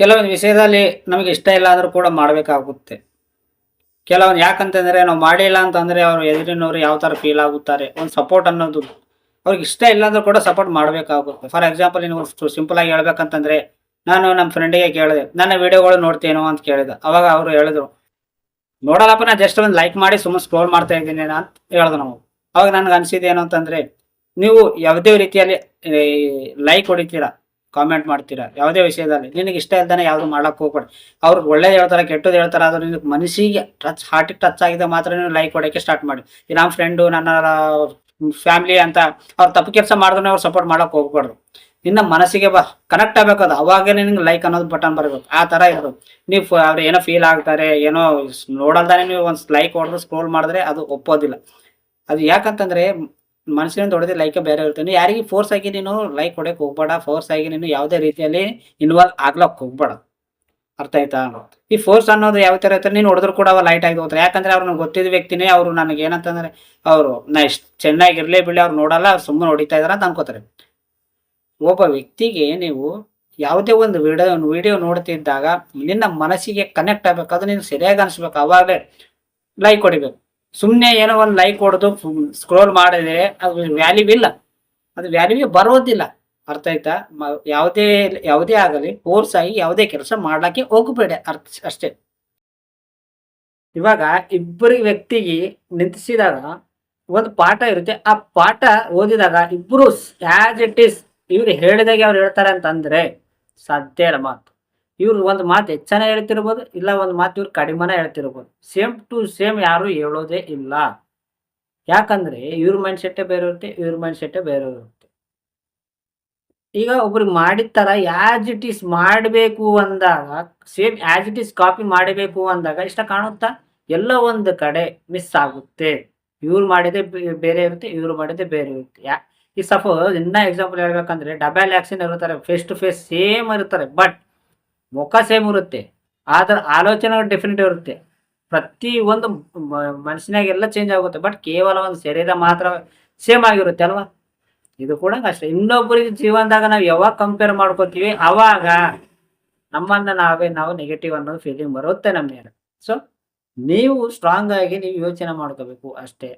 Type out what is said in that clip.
ಕೆಲವೊಂದು ವಿಷಯದಲ್ಲಿ ನಮಗೆ ಇಷ್ಟ ಇಲ್ಲ ಆದರೂ ಕೂಡ ಮಾಡಬೇಕಾಗುತ್ತೆ. ಕೆಲವೊಂದು ಯಾಕಂತಂದರೆ ನಾವು ಮಾಡಿಲ್ಲ ಅಂತಂದರೆ ಅವರು ಎದುರಿನವರು ಯಾವ ಥರ ಫೀಲ್ ಆಗುತ್ತಾರೆ, ಒಂದು ಸಪೋರ್ಟ್ ಅನ್ನೋದು ಅವ್ರಿಗೆ ಇಷ್ಟ ಇಲ್ಲ ಅಂದರೂ ಕೂಡ ಸಪೋರ್ಟ್ ಮಾಡಬೇಕಾಗುತ್ತೆ. ಫಾರ್ ಎಕ್ಸಾಂಪಲ್ ನೀವು ಸಿಂಪಲಾಗಿ ಹೇಳ್ಬೇಕಂತಂದ್ರೆ ನಾನು ನಮ್ಮ ಫ್ರೆಂಡಿಗೆ ಕೇಳಿದೆ, ನನ್ನ ವಿಡಿಯೋಗಳು ನೋಡ್ತೇನೋ ಅಂತ ಕೇಳಿದೆ. ಅವಾಗ ಅವರು ಹೇಳಿದ್ರು, ನೋಡಲ್ಲಪ್ಪ, ನಾನು ಜಸ್ಟ್ ಒಂದು ಲೈಕ್ ಮಾಡಿ ಸುಮ್ಮನೆ ಸ್ಕ್ರೋಲ್ ಮಾಡ್ತಾ ಇದ್ದೀನಿ ಅಂತ ಹೇಳಿದ್ರು ನಾವು ಅವಾಗ ನನಗೆ ಅನಿಸಿದ್ದು ಏನು ಅಂತಂದರೆ, ನೀವು ಯಾವುದೇ ರೀತಿಯಲ್ಲಿ ಲೈಕ್ ಹೊಡಿತೀರಾ? ಕಾಮೆಂಟ್ ಮಾಡ್ತೀರಾ? ಯಾವುದೇ ವಿಷಯದಲ್ಲಿ. ನಿನಗೆ ಇಷ್ಟ ಇಲ್ದಾನೆ ಯಾವುದು ಮಾಡಕ್ ಹೋಗ್ಬೇಡ. ಅವ್ರು ಒಳ್ಳೇದು ಹೇಳ್ತಾರೆ ಕೆಟ್ಟದ್ದು ಹೇಳ್ತಾರೆ, ಆದ್ರೆ ನಿನಗೆ ಮನಸ್ಸಿಗೆ ಟಚ್ ಹಾರ್ಟಿಗೆ ಟಚ್ ಆಗಿದೆ ಮಾತ್ರ ನೀವು ಲೈಕ್ ಕೊಡೋಕ್ಕೆ ಸ್ಟಾರ್ಟ್ ಮಾಡಿ. ಈ ನಮ್ಮ ಫ್ರೆಂಡು ನನ್ನ ಫ್ಯಾಮಿಲಿ ಅಂತ ಅವ್ರು ತಪ್ಪು ಕೆಲಸ ಮಾಡಿದ್ರೆ ಅವ್ರು ಸಪೋರ್ಟ್ ಮಾಡಕ್ ಹೋಗ್ಬಾರ್ದು. ನಿನ್ನ ಮನಸ್ಸಿಗೆ ಬ ಕನೆಕ್ಟ್ ಆಗ್ಬೇಕು ಅದು. ಅವಾಗ ನಿನಗೆ ಲೈಕ್ ಅನ್ನೋದು ಬಟನ್ ಬರಬೇಕು. ಆ ಥರ ಇರೋದು ನೀವು ಅವ್ರು ಏನೋ ಫೀಲ್ ಆಗ್ತಾರೆ, ಏನೋ ನೋಡಲ್ದಾನೆ ನೀವು ಒಂದು ಲೈಕ್ ಹೊಡೆದು ಸ್ಕ್ರೋಲ್ ಮಾಡಿದ್ರೆ ಅದು ಒಪ್ಪೋದಿಲ್ಲ. ಅದು ಯಾಕಂತಂದ್ರೆ ಮನುಷ್ಯನಿಂದ ಹೊಡೆದ್ರೆ ಲೈಕ್ ಬೇರೆ ಇರ್ತೀನಿ ಯಾರಿಗೆ ಫೋರ್ಸ್ ಆಗಿ ನೀನು ಲೈಕ್ ಹೊಡೆಯಕ್ಕೆ ಹೋಗ್ಬೇಡ ಫೋರ್ಸ್ ಆಗಿ ನೀನು ಯಾವುದೇ ರೀತಿಯಲ್ಲಿ ಇನ್ವಾಲ್ವ್ ಆಗ್ಲಕ್ಕೆ ಹೋಗ್ಬೇಡ. ಅರ್ಥ ಆಯ್ತಾ? ಈ ಫೋರ್ಸ್ ಅನ್ನೋದು ಯಾವ ಥರ ಇರ್ತಾರೆ ನೀನು ಹೊಡೆದ್ರು ಕೂಡ ಅವ ಲೈಟ್ ಆಗಿ ಹೋಗ್ತಾರೆ ಯಾಕಂದ್ರೆ ಅವ್ರು ನಂಗೆ ಗೊತ್ತಿದ್ದ ವ್ಯಕ್ತಿನೇ, ಅವರು ನನಗೆ ಏನಂತಂದ್ರೆ, ಅವರು ನಾ ಇಷ್ಟು ಚೆನ್ನಾಗಿರ್ಲೇ ಬಿಡಲಿ, ಅವ್ರು ನೋಡಲ್ಲ ಸುಮ್ಮನೆ ಹೊಡಿತಾ ಇದ್ದಾರೆ ಅಂತ ಅನ್ಕೋತಾರೆ. ಒಬ್ಬ ವ್ಯಕ್ತಿಗೆ ನೀವು ಯಾವುದೇ ಒಂದು ವಿಡಿಯೋ ವಿಡಿಯೋ ನೋಡ್ತಿದ್ದಾಗ ನಿನ್ನ ಮನಸ್ಸಿಗೆ ಕನೆಕ್ಟ್ ಆಗ್ಬೇಕು. ಅದು ನೀನು ಸರಿಯಾಗಿ ಅನಿಸ್ಬೇಕು. ಅವಾಗಲೇ ಲೈಕ್ ಹೊಡಿಬೇಕು. ಸುಮ್ಮನೆ ಏನೋ ಒಂದು ಲೈಕ್ ಹೊಡೆದು ಸ್ಕ್ರೋಲ್ ಮಾಡಿದ್ರೆ ಅದು ವ್ಯಾಲ್ಯೂ ಇಲ್ಲ. ಅದು ವ್ಯಾಲ್ಯೂ ಬರೋದಿಲ್ಲ. ಅರ್ಥ ಆಯ್ತಾ? ಯಾವುದೇ ಯಾವುದೇ ಆಗಲಿ ಫೋರ್ಸ್ ಆಗಿ ಯಾವುದೇ ಕೆಲಸ ಮಾಡ್ಲಿಕ್ಕೆ ಹೋಗಬೇಡ. ಅರ್ಥ, ಅಷ್ಟೇ. ಇವಾಗ ಇಬ್ಬರು ವ್ಯಕ್ತಿಗೆ ನಿಂತಿಸಿದಾಗ ಒಂದು ಪಾಠ ಇರುತ್ತೆ. ಆ ಪಾಠ ಓದಿದಾಗ ಇಬ್ಬರು ಇಟ್ ಈಸ್ ಇವ್ರು ಹೇಳಿದಾಗೆ ಅವ್ರು ಹೇಳ್ತಾರೆ ಅಂತಂದ್ರೆ ಸಾಧ್ಯ ಇಲ್ಲ ಮಾತು. ಇವ್ರು ಒಂದು ಮಾತು ಹೆಚ್ಚನ ಹೇಳ್ತಿರ್ಬೋದು, ಇಲ್ಲ ಒಂದು ಮಾತು ಇವ್ರು ಕಡಿಮೆನ ಹೇಳ್ತಿರ್ಬೋದು. ಸೇಮ್ ಟು ಸೇಮ್ ಯಾರು ಹೇಳೋದೇ ಇಲ್ಲ. ಯಾಕಂದ್ರೆ ಇವ್ರ ಮೈಂಡ್ ಸೆಟ್ಟೇ ಬೇರೆ ಇರುತ್ತೆ ಇವ್ರ ಮೈಂಡ್ ಸೆಟ್ಟೇ ಬೇರೆ ಇರುತ್ತೆ ಈಗ ಒಬ್ರಿಗೆ ಮಾಡಿದ ತರ ಆಸ್ ಇಟ್ ಈಸ್ ಮಾಡಬೇಕು ಅಂದಾಗ same as it is copy ಮಾಡಬೇಕು ಅಂದಾಗ ಇಷ್ಟ ಕಾಣುತ್ತಾ? ಎಲ್ಲ ಒಂದು ಕಡೆ ಮಿಸ್ ಆಗುತ್ತೆ. ಇವ್ರು ಮಾಡಿದೆ ಬೇರೆ ಇರುತ್ತೆ ಇವ್ರು ಮಾಡಿದೆ ಬೇರೆ ಇರುತ್ತೆ ಯಾ, ಈ ಸಪೋಸ್ ಇನ್ನ ಎಕ್ಸಾಂಪಲ್ ಹೇಳ್ಬೇಕಂದ್ರೆ ಡಬಲ್ ಆಕ್ಷನ್ ಇರ್ತಾರೆ ಫೇಸ್ ಟು ಫೇಸ್ ಸೇಮ್ ಇರ್ತಾರೆ ಬಟ್ ಮುಖ ಸೇಮ್ ಇರುತ್ತೆ. ಆದ್ರೆ ಆಲೋಚನೆ ಡೆಫಿನೆಟ್ ಇರುತ್ತೆ. ಪ್ರತಿ ಒಂದು ಮನಸ್ಸಿನಾಗೆಲ್ಲ ಚೇಂಜ್ ಆಗುತ್ತೆ. ಬಟ್ ಕೇವಲ ಒಂದು ಶರೀರ ಮಾತ್ರ ಸೇಮ್ ಆಗಿರುತ್ತೆ ಅಲ್ವಾ? ಇದು ಕೂಡ ಅಷ್ಟೇ. ಇನ್ನೊಬ್ಬರಿಗೆ ಜೀವನದಾಗ ನಾವು ಯಾವಾಗ ಕಂಪೇರ್ ಮಾಡ್ಕೋತೀವಿ, ಅವಾಗ ನಮ್ಮನ್ನ ನಾವೇ ನಾವು ನೆಗೆಟಿವ್ ಅನ್ನೋದು ಫೀಲಿಂಗ್ ಬರುತ್ತೆ ನಮ್ಮ ಮೇಲೆ. ಸೊ ನೀವು ಸ್ಟ್ರಾಂಗ್ ಆಗಿ ನೀವು ಯೋಚನೆ ಮಾಡ್ಕೋಬೇಕು ಅಷ್ಟೇ.